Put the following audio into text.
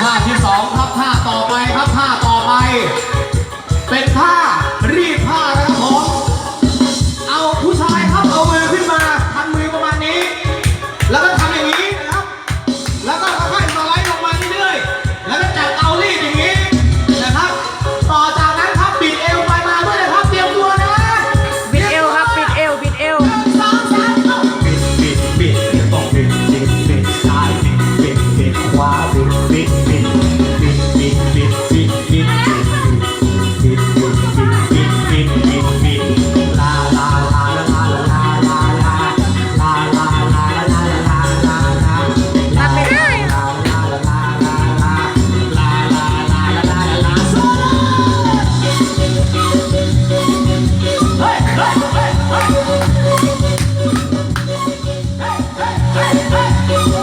ท่าที่สองครับท่าต่อไปครับท่าต่อไป เป็นท่า Hey, hey, hey, hey.